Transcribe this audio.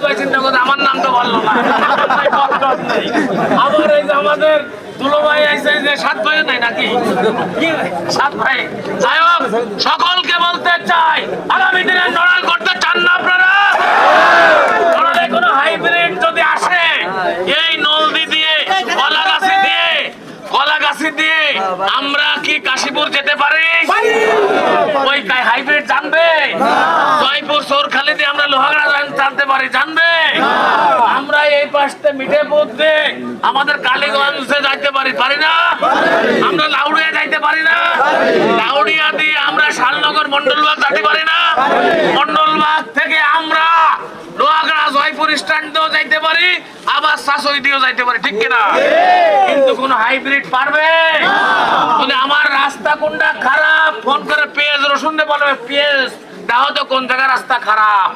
সাজ্জাদ চিন্তা করতে আমার নাম বলল না। আবার এই যে আমাদের দুলো ভাই আইসে যে সাত ভাই নাই নাকি? সাত ভাই। যাই হোক সকলকে বলতে চাই আগামী দিনে লড়াই করতে চান না আপনারা? লড়াই কোনো হাইব্রিড যদি আসে এই নলদি দিয়ে কলাগাছি দিয়ে কলাগাছি দিয়ে আমরা কি কাশীপুর যেতে পারি? ওই হাইব্রিড জানবে? জয়পুর সোরখালি দিয়ে জানতে পারি, জানবে? আমরা এই পাশে মিঠে বুদ্ধে, আমাদের কালীগঞ্জে যাইতে পারি পারি না? আমরা লাউড়িয়া যাইতে পারি না? লাউড়িয়া দিয়ে আমরা শালনগর মন্ডলবাগ যাইতে পারি না? মন্ডলবাগ থেকে আমরা লোহাগড়া জয়পুর স্ট্যান্ডেও যাইতে পারি, আবার শাসই দিয়েও যাইতে পারি, ঠিক কিনা? কিন্তু কোন হাইব্রিড পারবে? মানে আমার রাস্তা কোনটা খারাপ? ফোন করে পেঁয়াজ রসুন দিয়ে বলবে পেঁয়াজ তো, কোন জায়গায় রাস্তা খারাপ?